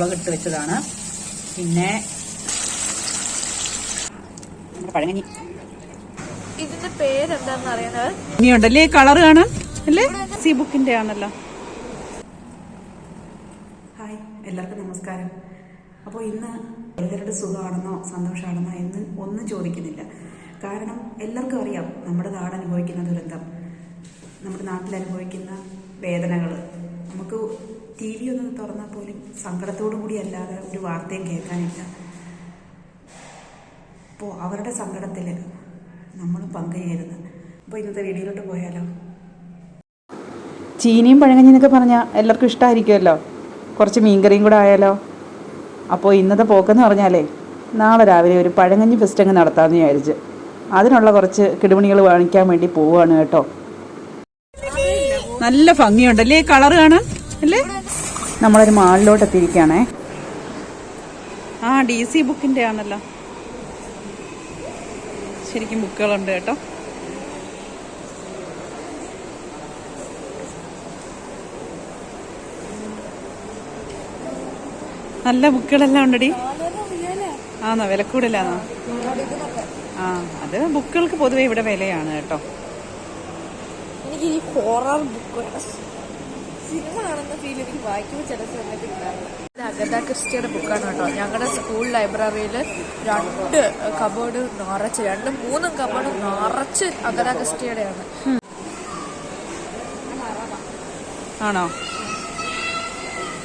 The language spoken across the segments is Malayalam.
മുളക് ഇട്ട് വെച്ചതാണ്. പിന്നെ നമ്മുടെ പഴങ്ങഞ്ഞി ഇതിന്റെ പേരെന്താന്ന് അറിയുന്നത്? ഇനിയുണ്ടല്ലേ കളർ കാണാൻ? അല്ലേ? സി ബുക്കിന്റെ ആണല്ലോ. ഹായ് എല്ലാവർക്കും നമസ്കാരം. അപ്പോൾ ഇന്ന് എല്ലാവരുടെ സുഖമാണെന്നോ സന്തോഷമാണെന്നോ എന്ന് ഒന്നും ചോദിക്കുന്നില്ല. കാരണം എല്ലാവർക്കും അറിയാം നമ്മുടെ നാട് അനുഭവിക്കുന്ന ദുരന്തം നമ്മുടെ നാട്ടിൽ അനുഭവിക്കുന്ന വേദനകൾ നമുക്ക് ടി വി ഒന്ന് തുറന്നാൽ പോലും സങ്കടത്തോടു കൂടി അല്ലാതെ ഒരു വാർത്തയും കേൾക്കാനില്ല. അപ്പോൾ അവരുടെ സങ്കടത്തിൽ നമ്മൾ പങ്കുചേരുന്നു. അപ്പോൾ ഇന്നത്തെ വീഡിയോയിലോട്ട് പോയാലോ? ചീനിയും പഴങ്ങഞ്ഞി എന്നൊക്കെ പറഞ്ഞാൽ എല്ലാവർക്കും ഇഷ്ടമായിരിക്കുമല്ലോ കുറച്ച് മീൻകറിയും കൂടെ ആയാലോ? അപ്പോൾ ഇന്നത്തെ പോക്കെന്ന് പറഞ്ഞാലേ നാളെ രാവിലെ ഒരു പഴങ്ങഞ്ഞി ഫെസ്റ്റ് അങ്ങ് നടത്താമെന്ന് വിചാരിച്ച്. അതിനുള്ള കുറച്ച് കിടുമണികൾ വാങ്ങിക്കാൻ വേണ്ടി പോവുകയാണ് കേട്ടോ. നല്ല ഭംഗിയുണ്ടല്ലേ കളർ കാണാൻ അല്ലേ? നമ്മളൊരു മാളിലോട്ട് എത്തിയിരിക്കുകയാണേ ആ ഡി സി ബുക്കിന്റെ ആണല്ലോ. ശരിക്കും ബുക്കുകളുണ്ട് കേട്ടോ. നല്ല ബുക്കുകളെല്ലാം ഉണ്ടടി. ആണോ വില കൂടുതലാണോ ആ അത് ബുക്കുകൾക്ക് പൊതുവെ ഇവിടെ വിലയാണ് കേട്ടോ. എനിക്ക് ഈ ഹോറർ ബുക്ക് സിനിമ കാണുന്ന ഫീൽ എനിക്ക് വായിക്കുമ്പോൾ ചില സമയത്ത് ഉണ്ടാവില്ല. അഗത ക്രിസ്റ്റിയുടെ ബുക്കാണ് കേട്ടോ. ഞങ്ങളുടെ സ്കൂൾ ലൈബ്രറിയിൽ രണ്ട് കബോർഡ് നിറച്ച് രണ്ടും മൂന്നും കബോർഡ് നിറച്ച് അഗത ക്രിസ്റ്റിയുടെയാണ്. ആണോ?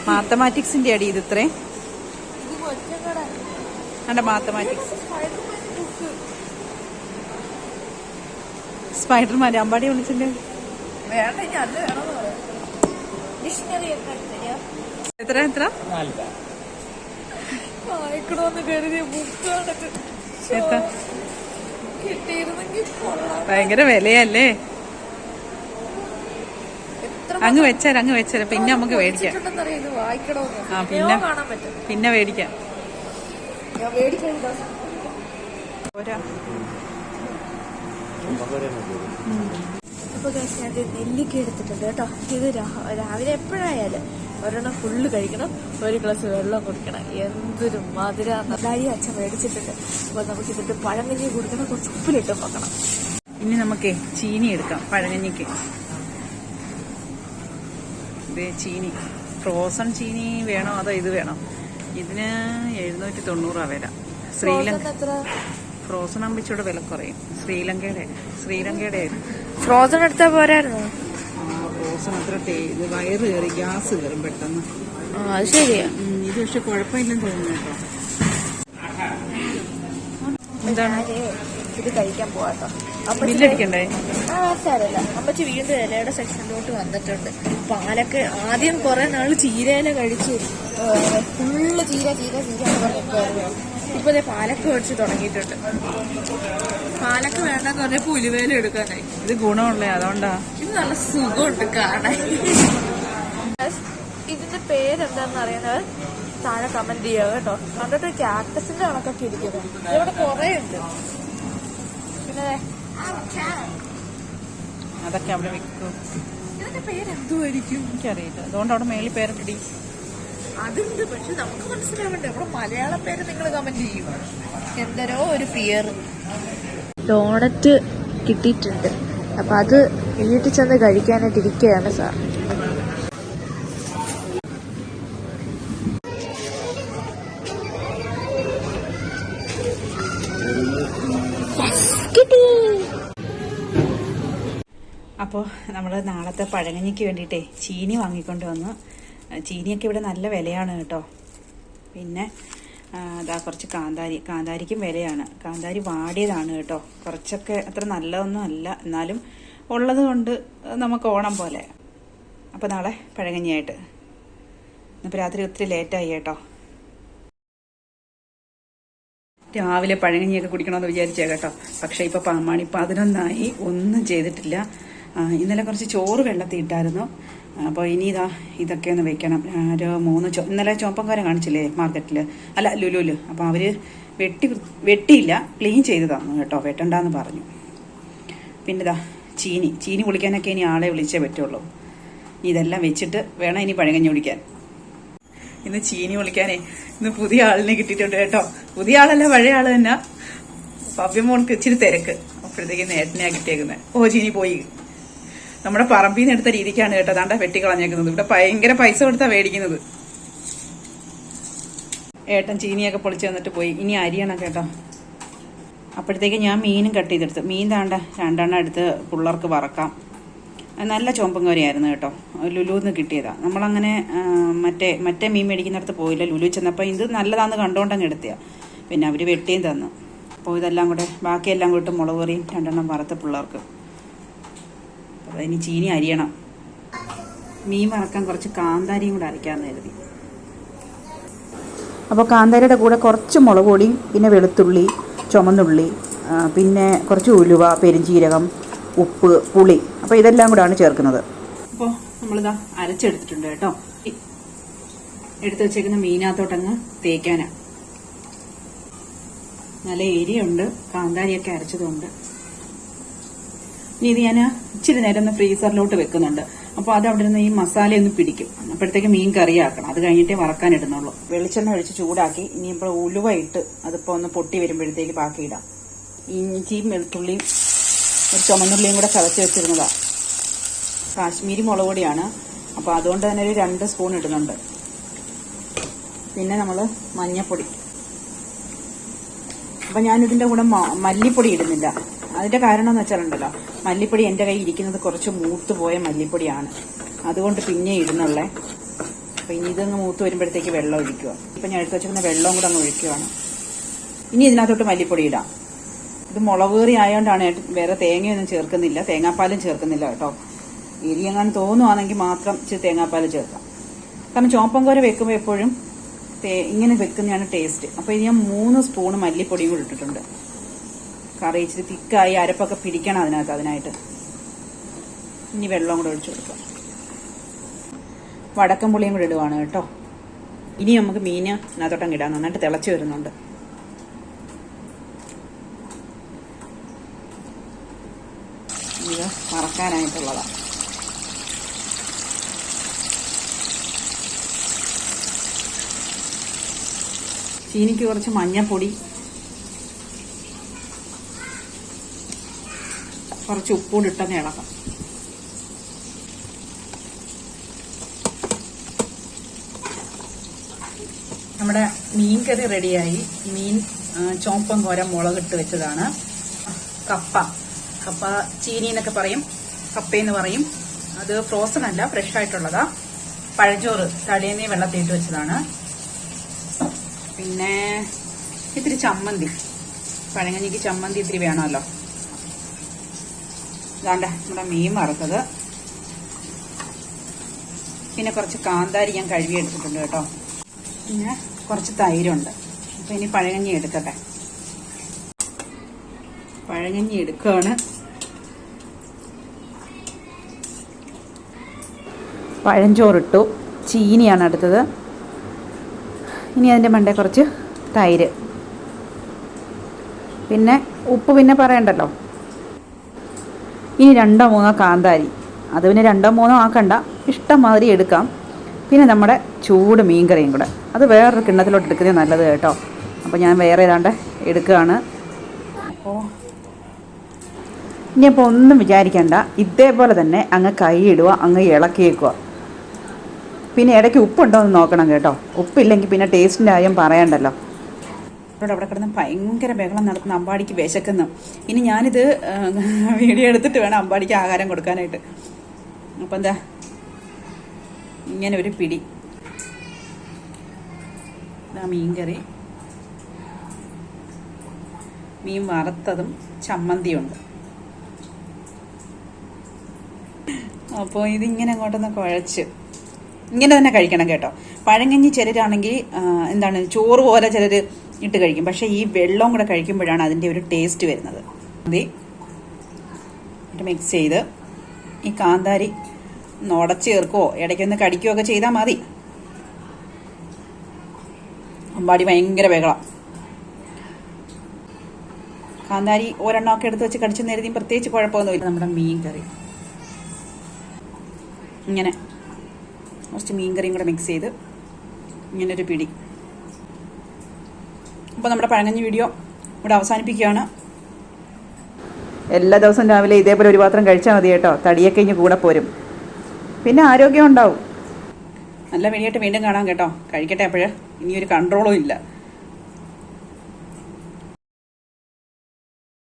മാത്തമാറ്റിക്സിന്റെ അടി ഇത് ഇത്രേ? മാത്തമാറ്റിക്സ്. സ്പൈഡർമാൻ അമ്പാടി വിളിച്ചില്ലേ വേണ്ട ഇനി അത് പറയാം ഡിക്ഷണറി ഒക്കെ എടുത്തരിക എത്ര? എത്ര വായിക്കണമെന്ന് കരുതിയ ബുക്കാണത് കിട്ടിയിരുന്നെങ്കിൽ ഭയങ്കര വിലയല്ലേ? അങ്ങ് വെച്ചാൽ അങ്ങ് വെച്ചാൽ പിന്നെ നമുക്ക് മേടിക്കാം. ആ, പിന്നെ പിന്നെ? കാണാൻ പറ്റും. പിന്നെ മേടിക്കാം. ഞാൻ മേടിക്കണ്ട പോരാ അപ്പൊ guys, ഞാൻ നെല്ലിക്ക എടുത്തിട്ടുണ്ട് കേട്ടോ. ഇത് രാവിലെ എപ്പോഴായാലും ഒരെണ്ണം ഫുള്ള് കഴിക്കണം ഒരു ഗ്ലാസ് വെള്ളം കുടിക്കണം. എന്തൊരു മധുര നല്ലായി അച്ഛൻ മേടിച്ചിട്ടുണ്ട്. അപ്പൊ നമുക്ക് ഇതിട്ട് പഴങ്കഞ്ഞി കൊടുക്കണം കുറച്ച് ഉപ്പിലിട്ട് നോക്കണം ഇനി നമുക്ക് ചീനി എടുക്കാം പഴങ്ങഞ്ഞിക്ക്. ഇത് ചീനി. ഫ്രോസൺ ചീനി വേണോ അതോ ഇത് വേണോ? ഇതിന് എഴുന്നൂറ്റി തൊണ്ണൂറാ വില ശ്രീലങ്ക ഫ്രോസൺ അമ്പിച്ചോട് വില കുറയും. ശ്രീലങ്കയുടെ ശ്രീലങ്കയുടെ ആയിരുന്നു. ഫ്രോസൺ എടുത്താ പോരായിരുന്നു? ആ ഫ്രോസൺ അത്ര ടേ ഇത് വയറ് കയറി ഗ്യാസ് കയറും പെട്ടെന്ന്. ആ അത് ശരിയാ. ഉം, ഇത് പക്ഷെ കുഴപ്പമില്ലെന്ന് തോന്നുന്നു കേട്ടോ. എന്താണ്? ഇത് കഴിക്കാൻ പോവാട്ടോ. അപ്പൊ ബില്ലടിക്കണ്ടേ ആ സാരല്ല അമ്മച്ചി വീണ്ടും ഇലയുടെ സെക്ഷനിലോട്ട് വന്നിട്ടുണ്ട്. പാലൊക്കെ ആദ്യം കുറെ നാൾ ചീരയില കഴിച്ചു. ഫുള്ള് ചീര ചീര ചീര എന്ന് പറഞ്ഞിട്ടായിരുന്നു ഇപ്പൊ ഇതേ പാലക്ക് മേടിച്ച് തുടങ്ങിയിട്ടുണ്ട്. പാലക്ക് വേണ്ടെന്ന് പറഞ്ഞപ്പോ ഉലുവേല എടുക്കാനായി. ഇത് ഗുണമുള്ളേ അതുകൊണ്ടാ. ഇത് നല്ല സുഖമുണ്ട് കാണാൻ. ഇതിന്റെ പേരെന്താന്ന് അറിയുന്നത്? താഴെ കമന്റ് ചെയ്യുക കേട്ടോ. കണ്ടിട്ട് ക്യാക്ടസിന്റെ കണക്കൊക്കെ ഇരിക്കുന്നത് ഇവിടെ കുറെ ഉണ്ട് പിന്നെ ദേ, അതൊക്കെ അവിടെ വെക്കും. ഇതിന്റെ പേരെന്തുമായിരിക്കും എനിക്കറിയില്ല. അതുകൊണ്ട് അവിടെ മേളിൽ പേരിട്ടി അതുണ്ട് പക്ഷെ നമുക്ക് മനസ്സിലാവണ്ടേ നമ്മുടെ മലയാള പേര് നിങ്ങൾ കമന്റ് ചെയ്യും എന്തരോ ഒരു പിയർ ഡോണറ്റ് കിട്ടിയിട്ടുണ്ട്. അപ്പൊ അത് വീട്ടിൽ ചെന്ന് കഴിക്കാനായിട്ട് ഇരിക്കുകയാണ് സാർ. അപ്പോൾ നമ്മൾ നാളത്തെ പഴങ്ങഞ്ഞിക്ക് വേണ്ടിയിട്ടേ ചീനി വാങ്ങിക്കൊണ്ട് വന്നു. ചീനിയൊക്കെ ഇവിടെ നല്ല വിലയാണ് കേട്ടോ. പിന്നെ അതാ കുറച്ച് കാന്താരി കാന്താരിക്കും വിലയാണ്. കാന്താരി വാടിയതാണ് കേട്ടോ. കുറച്ചൊക്കെ അത്ര നല്ലതൊന്നും അല്ല. എന്നാലും ഉള്ളത് കൊണ്ട് നമുക്ക് ഓണം പോലെ. അപ്പോൾ നാളെ പഴകഞ്ഞിയായിട്ട് ഇന്നിപ്പോൾ രാത്രി ഒത്തിരി ലേറ്റായി കേട്ടോ. രാവിലെ പഴകഞ്ഞിയൊക്കെ കുടിക്കണമെന്ന് വിചാരിച്ചേ കേട്ടോ. പക്ഷേ ഇപ്പോൾ മണി പതിനൊന്നായി. ഒന്നും ചെയ്തിട്ടില്ല. ഇന്നലെ കുറച്ച് ചോറ് വെള്ളത്തിൽ ഇട്ടായിരുന്നു അപ്പോൾ ഇനി ഇതാ ഇതൊക്കെ ഒന്ന് വെക്കണം. ഒരു മൂന്ന് ചോ ഇന്നലെ ചോപ്പങ്കാരം കാണിച്ചില്ലേ മാർക്കറ്റിൽ അല്ല ലുലുൽ. അപ്പോൾ അവർ വെട്ടി വെട്ടിയില്ല ക്ലീൻ ചെയ്ത് തന്നു കേട്ടോ. വെട്ടണ്ടെന്ന് പറഞ്ഞു. പിന്നെ ഇതാ ചീനി. ചീനി കുളിക്കാനൊക്കെ ഇനി ആളെ വിളിച്ചേ പറ്റുള്ളൂ. ഇതെല്ലാം വെച്ചിട്ട് വേണം ഇനി പഴങ്ങഞ്ഞി കുടിക്കാൻ. ഇന്ന് ചീനി കുളിക്കാനേ ഇന്ന് പുതിയ ആളിനെ കിട്ടിയിട്ടുണ്ട് കേട്ടോ. പുതിയ ആളല്ല പഴയ ആൾ തന്നെ. പവ്യമോൾക്ക് ഇച്ചിരി തിരക്ക്. അപ്പോഴത്തേക്ക് നേട്ടനെയാണ് കിട്ടിയേക്കുന്നത് ഓ ചീനി പോയി. നമ്മുടെ പറമ്പിൽ നിന്ന് എടുത്ത രീതിക്കാണ് കേട്ടോ അതാണ്ട വെട്ടി കളഞ്ഞേക്കുന്നത് ഇവിടെ ഭയങ്കര പൈസ കൊടുത്താ മേടിക്കുന്നത്. ഏട്ടൻ ചീനിയൊക്കെ പൊളിച്ച് വന്നിട്ട് പോയി. ഇനി അരിയണം കേട്ടോ. അപ്പോഴത്തേക്ക് ഞാൻ മീനും കട്ട് ചെയ്തെടുത്ത്. മീൻ താണ്ട രണ്ടെണ്ണം എടുത്ത് പിള്ളേർക്ക് വറക്കാം. നല്ല ചോമ്പൻ കറിയായിരുന്നു കേട്ടോ. ലുലുന്ന് കിട്ടിയതാണ് നമ്മളങ്ങനെ മറ്റേ മറ്റേ മീൻ മേടിക്കുന്നിടത്ത് പോയില്ല. ലുലു ചെന്നപ്പോൾ ഇത് നല്ലതാന്ന് കണ്ടുകൊണ്ടങ്ങ് എടുത്തയാ. പിന്നെ അവർ വെട്ടിയും തന്നു. അപ്പോൾ ഇതെല്ലാം കൂടെ ബാക്കിയെല്ലാം കൂട്ട് മുളക് കറിയും രണ്ടെണ്ണം വറുത്ത് പിള്ളേർക്ക്. ഇനി ചീനി അരിയണം. മീൻ വറക്കാൻ കുറച്ച് കാന്താരിയും കൂടെ അരയ്ക്കാമെന്ന് കരുതി. അപ്പോൾ കാന്താരിയുടെ കൂടെ കുറച്ച് മുളക് പൊടിയും പിന്നെ വെളുത്തുള്ളി ചുമന്നുള്ളി പിന്നെ കുറച്ച് ഉലുവ പെരിഞ്ചീരകം ഉപ്പ് പുളി. അപ്പോൾ ഇതെല്ലാം കൂടെയാണ് ചേർക്കുന്നത്. അപ്പോൾ നമ്മളിതാ അരച്ചെടുത്തിട്ടുണ്ട് കേട്ടോ. എടുത്തു വെച്ചേക്കുന്ന മീനകത്തോട്ടങ്ങ് തേക്കാനാ. നല്ല എരിയുണ്ട് കാന്താരിയൊക്കെ അരച്ചതുണ്ട്. ഇനി ഇത് ഞാൻ ഇച്ചിരി നേരം ഒന്ന് ഫ്രീസറിലോട്ട് വെക്കുന്നുണ്ട്. അപ്പോൾ അത് അവിടെ നിന്ന് ഈ മസാല ഒന്ന് പിടിക്കും. അപ്പോഴത്തേക്ക് മീൻ കറി ആക്കണം അത് കഴിഞ്ഞിട്ടേ വറക്കാൻ ഇടുന്നുള്ളൂ. വെളിച്ചെണ്ണ ഒഴിച്ച് ചൂടാക്കി ഇനിയിപ്പോൾ ഉലുവ ഇട്ട് അതിപ്പോൾ ഒന്ന് പൊട്ടി വരുമ്പോഴത്തേക്ക് ബാക്കി ഇടാം ഇഞ്ചിയും വെളുത്തുള്ളിയും ഒരു ചുമന്നുള്ളിയും കൂടെ ചതച്ച് വെച്ചിരുന്നതാ. കാശ്മീരി മുളക് പൊടിയാണ്. അപ്പോൾ അതുകൊണ്ട് തന്നെ ഒരു രണ്ട് സ്പൂൺ ഇടുന്നുണ്ട്. പിന്നെ നമ്മൾ മഞ്ഞപ്പൊടി. അപ്പം ഞാനിതിന്റെ കൂടെ മല്ലിപ്പൊടി ഇടുന്നില്ല. അതിന്റെ കാരണം എന്ന് വെച്ചാലുണ്ടല്ലോ മല്ലിപ്പൊടി എന്റെ കയ്യിൽ ഇരിക്കുന്നത് കുറച്ച് മൂത്ത് പോയ മല്ലിപ്പൊടിയാണ്. അതുകൊണ്ട് പിന്നെ ഇടുന്നുള്ളേ. അപ്പം ഇനി ഇതങ്ങ് മൂത്ത് വരുമ്പോഴത്തേക്ക് വെള്ളം ഒഴിക്കുക. ഇപ്പം ഞാൻ എടുത്ത് വെച്ചിരുന്ന വെള്ളം കൂടെ അങ്ങ് ഒഴിക്കുകയാണ്. ഇനി ഇതിനകത്തോട്ട് മല്ലിപ്പൊടി ഇടാം. ഇത് മുളകേറി ആയതുകൊണ്ടാണ് വേറെ തേങ്ങയൊന്നും ചേർക്കുന്നില്ല. തേങ്ങാപ്പാലും ചേർക്കുന്നില്ല കേട്ടോ. എരിയങ്ങാൻ തോന്നുവാണെങ്കിൽ മാത്രം ഇച്ചിരി തേങ്ങാപ്പാൽ ചേർക്കാം. കാരണം ചോപ്പം കോര വെക്കുമ്പോൾ എപ്പോഴും ഇങ്ങനെ വെക്കുന്നതാണ് ടേസ്റ്റ്. അപ്പോൾ ഇനി ഞാൻ മൂന്ന് സ്പൂൺ മല്ലിപ്പൊടിയും കൂടി ഇട്ടിട്ടുണ്ട്. കറി ഇച്ചിരി തിക്കായി അരപ്പൊക്കെ പിടിക്കണം അതിനകത്ത് അതിനായിട്ട്. ഇനി വെള്ളം കൂടെ ഒഴിച്ചു കൊടുക്കാം. വടക്കം പുളിയും കൂടെ ഇടുവാണ് കേട്ടോ. ഇനി നമുക്ക് മീന് അതിനകത്തോട്ടം ഇടാം. നന്നായിട്ട് തിളച്ച് വരുന്നുണ്ട്. ഇത് മറക്കാനായിട്ടുള്ളതാണ് ചീനിക്ക് കുറച്ച് മഞ്ഞപ്പൊടി കുറച്ച് ഉപ്പും ഇട്ട ഇളക്കാം നമ്മുടെ മീൻ കറി റെഡിയായി. മീൻ ചോപ്പം കോര മുളകിട്ട് വെച്ചതാണ്. കപ്പ. കപ്പ ചീനി എന്നൊക്കെ പറയും. കപ്പയെന്ന് പറയും. അത് ഫ്രോസൺ അല്ല ഫ്രഷ് ആയിട്ടുള്ളതാ. പഴച്ചോറ് തലേന്നേ വെള്ളത്തിയിട്ട് വെച്ചതാണ്. പിന്നെ ഇത്തിരി ചമ്മന്തി. പഴങ്ങഞ്ഞിക്ക് ചമ്മന്തി ഇത്തിരി വേണമല്ലോ. ഇതാണ്ട നമ്മുടെ മീൻ വറുത്തത്. പിന്നെ കുറച്ച് കാന്താരി ഞാൻ കഴുകി എടുത്തിട്ടുണ്ട് കേട്ടോ. പിന്നെ കുറച്ച് തൈരുണ്ട്. അപ്പൊ ഇനി പഴങ്ങഞ്ഞി എടുക്കട്ടെ. പഴങ്ങഞ്ഞി എടുക്കുകയാണ് പഴഞ്ചോറിട്ടു. ചീനിയാണ് അടുത്തത്. ഇനി അതിന്റെ മണ്ടേ കുറച്ച് തൈര്. പിന്നെ ഉപ്പ് പിന്നെ പറയണ്ടല്ലോ. ഇനി രണ്ടോ മൂന്നോ കാന്താരി. അത് പിന്നെ രണ്ടോ മൂന്നോ ആക്കണ്ട. ഇഷ്ടം മാതിരി എടുക്കാം. പിന്നെ നമ്മുടെ ചൂട് മീൻകറിയും കൂടെ. അത് വേറൊരു കിണ്ണത്തിലോട്ട് എടുക്കുന്നത് നല്ലത് കേട്ടോ. അപ്പോൾ ഞാൻ വേറെ ഏതാണ്ട് എടുക്കുകയാണ്. അപ്പോൾ ഇനി അപ്പോൾ ഒന്നും വിചാരിക്കണ്ട. ഇതേപോലെ തന്നെ അങ്ങ് കൈയിടുക അങ്ങ് ഇളക്കിയേക്കുക പിന്നെ ഇടയ്ക്ക് ഉപ്പുണ്ടോ എന്ന് നോക്കണം കേട്ടോ. ഉപ്പില്ലെങ്കിൽ പിന്നെ ടേസ്റ്റിന്റെ കാര്യം പറയണ്ടല്ലോ. ഇവിടെ അവിടെ കിടന്ന് ഭയങ്കര ബഹളം നടത്തുന്ന അമ്പാടിക്ക് വിശക്കുന്നു. ഇനി ഞാനിത് വീഡിയോ എടുത്തിട്ട് വേണം അമ്പാടിക്ക് ആഹാരം കൊടുക്കാനായിട്ട്. അപ്പം എന്താ? ഇങ്ങനെ ഒരു പിടി മീൻകറി. മീൻ കറി മീൻ വറുത്തതും ചമ്മന്തിയുണ്ട്. അപ്പോൾ ഇതിങ്ങനെ അങ്ങോട്ടൊന്ന് കുഴച്ച്. ഇങ്ങനെ തന്നെ കഴിക്കണം കേട്ടോ. പഴങ്കഞ്ഞി ചിലരാണെങ്കിൽ എന്താണ് ചോറ് പോലെ ചിലർ ഇട്ട് കഴിക്കും. പക്ഷേ ഈ വെള്ളവും കൂടെ കഴിക്കുമ്പോഴാണ് അതിന്റെ ഒരു ടേസ്റ്റ് വരുന്നത്. മിക്സ് ചെയ്ത് ഈ കാന്താരി ഒന്ന് ചേർക്കുവോ? ഇടയ്ക്കൊന്ന് കടിക്കുകയോ ഒക്കെ ചെയ്താൽ മതി. അമ്പാടി ഭയങ്കര ബഹളം. കാന്താരി ഒരെണ്ണമൊക്കെ എടുത്ത് വെച്ച് കടിച്ചു നേരത്തെ പ്രത്യേകിച്ച് കുഴപ്പമൊന്നുമില്ല. നമ്മുടെ മീൻ കറി. ഇങ്ങനെ. കുറച്ച് മീൻ കറിയും കൂടെ മിക്സ് ചെയ്ത് ഇങ്ങനൊരു പിടി. അപ്പോൾ നമ്മുടെ പഴങ്കഞ്ഞി വീഡിയോ ഇവിടെ അവസാനിപ്പിക്കുകയാണ്. എല്ലാ ദിവസവും രാവിലെ ഇതേപോലെ ഒരു പാത്രം കഴിച്ചാൽ മതി കേട്ടോ. തടിയൊക്കെ ഇനി കൂടെ പോരും. പിന്നെ ആരോഗ്യം ഉണ്ടാവും. നല്ല വെടിയായിട്ട് വീണ്ടും കാണാം കേട്ടോ. കഴിക്കട്ടെ അപ്പോഴേ ഇനിയൊരു കൺട്രോളും ഇല്ല.